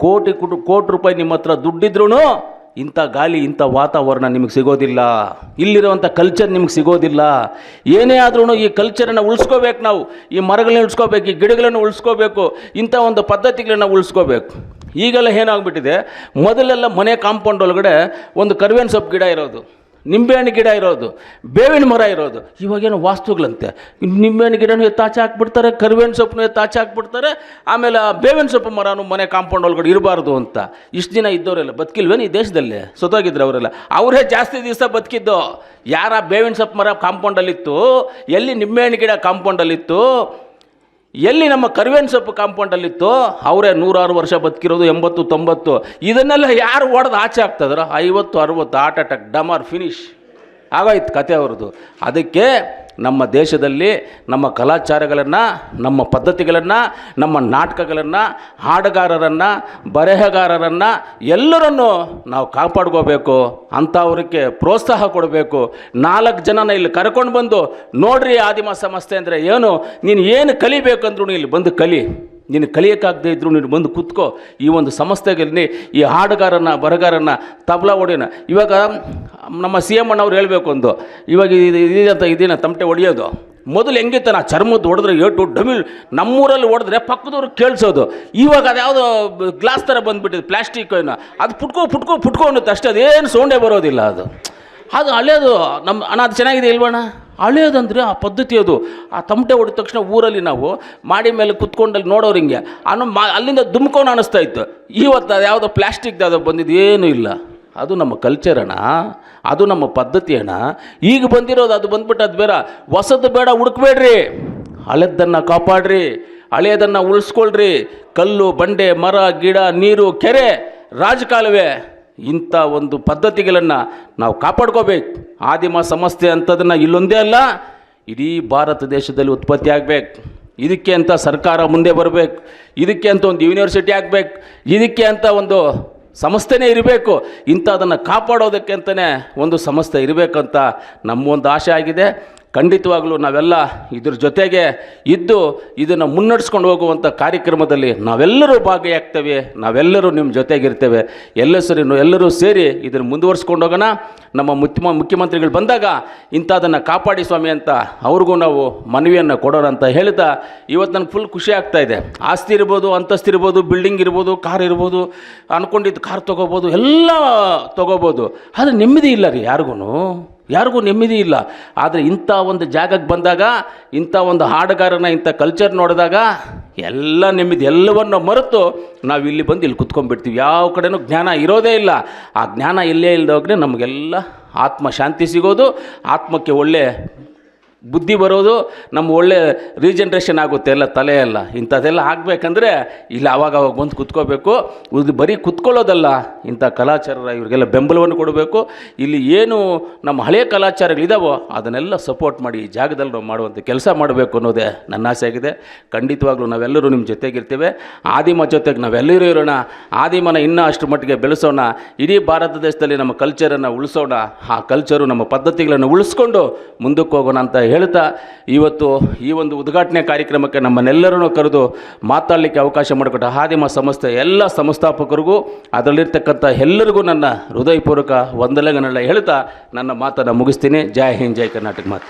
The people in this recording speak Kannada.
ಕೋಟಿ ಕುಟು ಕೋಟಿ ರೂಪಾಯಿ ನಿಮ್ಮ ಹತ್ರ ದುಡ್ಡಿದ್ರೂ ಇಂಥ ಗಾಳಿ ಇಂಥ ವಾತಾವರಣ ನಿಮಗೆ ಸಿಗೋದಿಲ್ಲ. ಇಲ್ಲಿರುವಂಥ ಕಲ್ಚರ್ ನಿಮ್ಗೆ ಸಿಗೋದಿಲ್ಲ. ಏನೇ ಆದ್ರೂ ಈ ಕಲ್ಚರನ್ನು ಉಳಿಸ್ಕೋಬೇಕು ನಾವು. ಈ ಮರಗಳನ್ನ ಉಳಿಸ್ಕೋಬೇಕು, ಈ ಗಿಡಗಳನ್ನು ಉಳಿಸ್ಕೋಬೇಕು, ಇಂಥ ಒಂದು ಪದ್ಧತಿಗಳನ್ನ ಉಳಿಸ್ಕೋಬೇಕು. ಈಗೆಲ್ಲ ಏನಾಗ್ಬಿಟ್ಟಿದೆ? ಮೊದಲೆಲ್ಲ ಮನೆ ಕಾಂಪೌಂಡ್ ಒಳಗಡೆ ಒಂದು ಕರ್ಬೇವಿನ ಸೊಪ್ಪು ಗಿಡ ಇರೋದು. ನಿಂಬೆಹಣ್ಣು ಗಿಡ ಇರೋದು, ಬೇವಿನ ಮರ ಇರೋದು, ಇವಾಗೇನು ವಾಸ್ತುಗಳಂತೆ. ನಿಂಬೆಹಣ್ಣು ಗಿಡನೂ ಎತ್ತಾಚೆ ಹಾಕ್ಬಿಡ್ತಾರೆ, ಕರಿಬೇವಿನ ಸೊಪ್ಪನ್ನು ಎತ್ತಾಚೆ ಹಾಕ್ಬಿಡ್ತಾರೆ, ಆಮೇಲೆ ಆ ಬೇವಿನ ಸೊಪ್ಪು ಮರನೂ ಮನೆ ಕಾಂಪೌಂಡ್ ಒಳಗಡೆ ಇರಬಾರ್ದು ಅಂತ. ಇಷ್ಟು ದಿನ ಇದ್ದವರೆಲ್ಲ ಬದುಕಿಲ್ವೇನು ಈ ದೇಶದಲ್ಲಿ? ಸೊತೋಗಿದ್ರು ಅವರೆಲ್ಲ. ಅವರೇ ಜಾಸ್ತಿ ದಿವಸ ಬದುಕಿದ್ದು. ಯಾರ ಬೇವಿನ ಸೊಪ್ಪು ಮರ ಕಾಂಪೌಂಡಲ್ಲಿತ್ತು? ಎಲ್ಲಿ ನಿಂಬೆಹಣ್ಣು ಗಿಡ ಕಾಂಪೌಂಡಲ್ಲಿತ್ತು? ಎಲ್ಲಿ ನಮ್ಮ ಕರ್ವೇನ್ ಸೊಪ್ಪು ಕಾಂಪೌಂಡಲ್ಲಿತ್ತು, ಅವರೇ ನೂರಾರು ವರ್ಷ ಬದುಕಿರೋದು, ಎಂಬತ್ತು, ತೊಂಬತ್ತು, ಇದನ್ನೆಲ್ಲ ಯಾರು ಹೊಡೆದು ಆಚೆ ಆಗ್ತದ್ರ ಐವತ್ತು, ಅರುವತ್ತು ಹಾರ್ಟ್ ಅಟ್ಯಾಕ್ ಡಮಾರ್ ಫಿನಿಶ್ ಆಗೋಯ್ತು ಕತೆ ಅವ್ರದ್ದು. ಅದಕ್ಕೆ ನಮ್ಮ ದೇಶದಲ್ಲಿ ನಮ್ಮ ಕಲಾಚಾರಗಳನ್ನು, ನಮ್ಮ ಪದ್ಧತಿಗಳನ್ನು, ನಮ್ಮ ನಾಟಕಗಳನ್ನು, ಹಾಡುಗಾರರನ್ನು, ಬರೆಹಗಾರರನ್ನು ಎಲ್ಲರನ್ನು ನಾವು ಕಾಪಾಡ್ಕೋಬೇಕು, ಅಂಥವ್ರಿಗೆ ಪ್ರೋತ್ಸಾಹ ಕೊಡಬೇಕು. ನಾಲ್ಕು ಜನನ ಇಲ್ಲಿ ಕರ್ಕೊಂಡು ಬಂದು, ನೋಡ್ರಿ ಆದಿಮ ಸಂಸ್ಥೆ ಅಂದರೆ ಏನು, ನೀನು ಏನು ಕಲಿಬೇಕಂದ್ರೂ ಇಲ್ಲಿ ಬಂದು ಕಲಿ. ನೀನು ಕಲಿಯೋಕ್ಕಾಗದೇ ಇದ್ದರೂ ನೀನು ಬಂದು ಕೂತ್ಕೋ. ಈ ಒಂದು ಸಂಸ್ಥೆಗಳಲ್ಲಿ ಈ ಹಾಡುಗಾರನ ಬರಗಾರನ ತಬಲಾ ಹೊಡೆಯೋಣ ಇವಾಗ ನಮ್ಮ ಸಿ ಎಂ ಅಣ್ಣವ್ರು ಹೇಳಬೇಕು ಒಂದು. ಇವಾಗ ಇದು ಇದಂತ ಇದೇನ ತಮಟೆ ಹೊಡೆಯೋದು ಮೊದಲು ಹೆಂಗಿತ್ತು ನಾ ಚರ್ಮದ್ದು ಹೊಡೆದ್ರೆ ಏಟು ಡಮಿಲ್ ನಮ್ಮೂರಲ್ಲಿ ಹೊಡೆದ್ರೆ ಪಕ್ಕದವ್ರು ಕೇಳಿಸೋದು. ಇವಾಗ ಅದ್ಯಾವುದೋ ಗ್ಲಾಸ್ ಥರ ಬಂದುಬಿಟ್ಟಿದೆ, ಪ್ಲಾಸ್ಟಿಕ್ ಏನೋ. ಅದು ಪುಟ್ಕೋ ಪುಟ್ಕೋ ಪುಟ್ಕೋ ಅಷ್ಟೇ, ಅದೇನು ಸೌಂಡೇ ಬರೋದಿಲ್ಲ ಅದು. ಅದು ಹಳೇದು ನಮ್ಮ ಅಣ್ಣ ಅದು ಚೆನ್ನಾಗಿದೆ ಇಲ್ವಣ್ಣ? ಹಳೇದಂದರೆ ಆ ಪದ್ಧತಿ ಅದು. ಆ ತಮಟೆ ಹೊಡೆದ ತಕ್ಷಣ ಊರಲ್ಲಿ ನಾವು ಮಾಡಿ ಮೇಲೆ ಕುತ್ಕೊಂಡಲ್ಲಿ ನೋಡೋರು ಹಿಂಗೆ. ಅನ್ನೋ ಮಾ ಅಲ್ಲಿಂದ ದುಮ್ಕೊಂಡು ಅನ್ನಿಸ್ತಾ ಇತ್ತು. ಇವತ್ತು ಅದು ಯಾವುದೋ ಪ್ಲಾಸ್ಟಿಕ್ ಯಾವುದೋ ಬಂದಿದ್ದು ಏನೂ ಇಲ್ಲ. ಅದು ನಮ್ಮ ಕಲ್ಚರ್ ಅಣ್ಣ. ಅದು ನಮ್ಮ ಪದ್ಧತಿ ಅಣ್ಣ. ಈಗ ಬಂದಿರೋದು ಅದು ಬಂದ್ಬಿಟ್ಟು ಅದು ಬೇಡ ಹೊಸದು ಬೇಡ, ಹುಡುಕ್ಬೇಡ್ರಿ. ಹಳೆದನ್ನು ಕಾಪಾಡ್ರಿ. ಹಳೆಯದನ್ನು ಉಳಿಸ್ಕೊಳ್ರಿ. ಕಲ್ಲು, ಬಂಡೆ, ಮರ, ಗಿಡ, ನೀರು, ಕೆರೆ, ರಾಜಕಾಲುವೆ ಇಂಥ ಒಂದು ಪದ್ಧತಿಗಳನ್ನು ನಾವು ಕಾಪಾಡ್ಕೋಬೇಕು. ಆದಿಮ ಸಮಸ್ಯೆ ಅಂಥದನ್ನು ಇಲ್ಲೊಂದೇ ಅಲ್ಲ, ಇಡೀ ಭಾರತ ದೇಶದಲ್ಲಿ ಉತ್ಪತ್ತಿ ಆಗಬೇಕು. ಇದಕ್ಕೆ ಅಂತ ಸರ್ಕಾರ ಮುಂದೆ ಬರಬೇಕು. ಇದಕ್ಕೆ ಅಂತ ಒಂದು ಯೂನಿವರ್ಸಿಟಿ ಆಗಬೇಕು. ಇದಕ್ಕೆ ಅಂತ ಒಂದು ಸಂಸ್ಥೆನೇ ಇರಬೇಕು. ಇಂಥದನ್ನು ಕಾಪಾಡೋದಕ್ಕೆ ಅಂತಲೇ ಒಂದು ಸಂಸ್ಥೆ ಇರಬೇಕಂತ ನಮ್ಮ ಒಂದು ಆಸೆ ಆಗಿದೆ. ಖಂಡಿತವಾಗ್ಲೂ ನಾವೆಲ್ಲ ಇದ್ರ ಜೊತೆಗೆ ಇದ್ದು ಇದನ್ನು ಮುನ್ನಡೆಸ್ಕೊಂಡು ಹೋಗುವಂಥ ಕಾರ್ಯಕ್ರಮದಲ್ಲಿ ನಾವೆಲ್ಲರೂ ಭಾಗಿಯಾಗ್ತೇವೆ, ನಾವೆಲ್ಲರೂ ನಿಮ್ಮ ಜೊತೆಗಿರ್ತೇವೆ. ಎಲ್ಲ ಸರಿ ಎಲ್ಲರೂ ಸೇರಿ ಇದನ್ನು ಮುಂದುವರ್ಸ್ಕೊಂಡು ಹೋಗೋಣ. ನಮ್ಮ ಮುಖ್ಯ ಮುಖ್ಯಮಂತ್ರಿಗಳು ಬಂದಾಗ ಇಂಥದನ್ನು ಕಾಪಾಡಿ ಸ್ವಾಮಿ ಅಂತ ಅವ್ರಿಗೂ ನಾವು ಮನವಿಯನ್ನು ಕೊಡೋಣ ಅಂತ ಹೇಳ್ತಾ ಇವತ್ತು ನನಗೆ ಫುಲ್ ಖುಷಿ ಆಗ್ತಾ ಇದೆ. ಆಸ್ತಿ ಇರ್ಬೋದು, ಅಂತಸ್ತಿ ಇರ್ಬೋದು ಬಿಲ್ಡಿಂಗ್ ಇರ್ಬೋದು ಕಾರ್ ಇರ್ಬೋದು ಅಂದ್ಕೊಂಡಿದ್ದು ಕಾರ್ ತೊಗೋಬೋದು, ಎಲ್ಲ ತೊಗೋಬೋದು. ಆದರೆ ನೆಮ್ಮದಿ ಇಲ್ಲ ರೀ ಯಾರಿಗೂ ಯಾರಿಗೂ ನೆಮ್ಮದಿ ಇಲ್ಲ. ಆದರೆ ಇಂಥ ಒಂದು ಜಾಗಕ್ಕೆ ಬಂದಾಗ, ಇಂಥ ಒಂದು ಹಾಡುಗಾರನ, ಇಂಥ ಕಲ್ಚರ್ ನೋಡಿದಾಗ ಎಲ್ಲ ನೆಮ್ಮದಿ, ಎಲ್ಲವನ್ನು ಮರೆತು ನಾವು ಇಲ್ಲಿ ಬಂದು ಇಲ್ಲಿ ಕುತ್ಕೊಂಡ್ಬಿಡ್ತೀವಿ. ಯಾವ ಕಡೆನೂ ಜ್ಞಾನ ಇರೋದೇ ಇಲ್ಲ. ಆ ಜ್ಞಾನ ಇಲ್ಲೇ ಇಲ್ಲದೋಗ್ರೆ ನಮಗೆಲ್ಲ ಆತ್ಮ ಶಾಂತಿ ಸಿಗೋದು, ಆತ್ಮಕ್ಕೆ ಒಳ್ಳೆ ಬುದ್ಧಿ ಬರೋದು ನಮ್ಮ ಒಳ್ಳೆ ರೀಜನ್ರೇಷನ್ ಆಗುತ್ತೆ ಎಲ್ಲ ತಲೆ ಎಲ್ಲ. ಇಂಥದ್ದೆಲ್ಲ ಆಗಬೇಕಂದ್ರೆ ಇಲ್ಲಿ ಆವಾಗ ಅವಾಗ ಬಂದು ಕುತ್ಕೋಬೇಕು. ಇದು ಬರೀ ಕುತ್ಕೊಳ್ಳೋದಲ್ಲ, ಇಂಥ ಕಲಾಚಾರ ಇವರಿಗೆಲ್ಲ ಬೆಂಬಲವನ್ನು ಕೊಡಬೇಕು. ಇಲ್ಲಿ ಏನು ನಮ್ಮ ಹಳೆಯ ಕಲಾಚಾರಗಳಿದಾವೋ ಅದನ್ನೆಲ್ಲ ಸಪೋರ್ಟ್ ಮಾಡಿ ಈ ಜಾಗದಲ್ಲಿ ನಾವು ಮಾಡುವಂಥ ಕೆಲಸ ಮಾಡಬೇಕು ಅನ್ನೋದೇ ನನ್ನ ಆಸೆ ಆಗಿದೆ ಖಂಡಿತವಾಗ್ಲೂ ನಾವೆಲ್ಲರೂ ನಿಮ್ಮ ಜೊತೆಗಿರ್ತೇವೆ. ಆದಿಮ ಜೊತೆಗೆ ನಾವೆಲ್ಲರೂ ಇರೋಣ. ಆದಿಮನ ಇನ್ನೂ ಅಷ್ಟು ಮಟ್ಟಿಗೆ ಬೆಳೆಸೋಣ. ಇಡೀ ಭಾರತ ದೇಶದಲ್ಲಿ ನಮ್ಮ ಕಲ್ಚರನ್ನು ಉಳಿಸೋಣ. ಆ ಕಲ್ಚರು ನಮ್ಮ ಪದ್ಧತಿಗಳನ್ನು ಉಳಿಸ್ಕೊಂಡು ಮುಂದಕ್ಕೆ ಹೋಗೋಣ ಅಂತ ಹೇಳ್ತಾ ಇವತ್ತು ಈ ಒಂದು ಉದ್ಘಾಟನೆ ಕಾರ್ಯಕ್ರಮಕ್ಕೆ ನಮ್ಮನ್ನೆಲ್ಲರನ್ನು ಕರೆದು ಮಾತಾಡಲಿಕ್ಕೆ ಅವಕಾಶ ಮಾಡಿಕೊಟ್ಟ ಹಾದಿಮ ಸಂಸ್ಥೆ ಎಲ್ಲ ಸಂಸ್ಥಾಪಕರಿಗೂ, ಅದರಲ್ಲಿರ್ತಕ್ಕಂಥ ಎಲ್ಲರಿಗೂ ನನ್ನ ಹೃದಯಪೂರ್ವಕ ವಂದನೆಗಳನ್ನೆಲ್ಲ ಹೇಳ್ತಾ ನನ್ನ ಮಾತನ್ನು ಮುಗಿಸ್ತೀನಿ. ಜೈ ಹಿಂದ್, ಜೈ ಕರ್ನಾಟಕ ಮಾತು.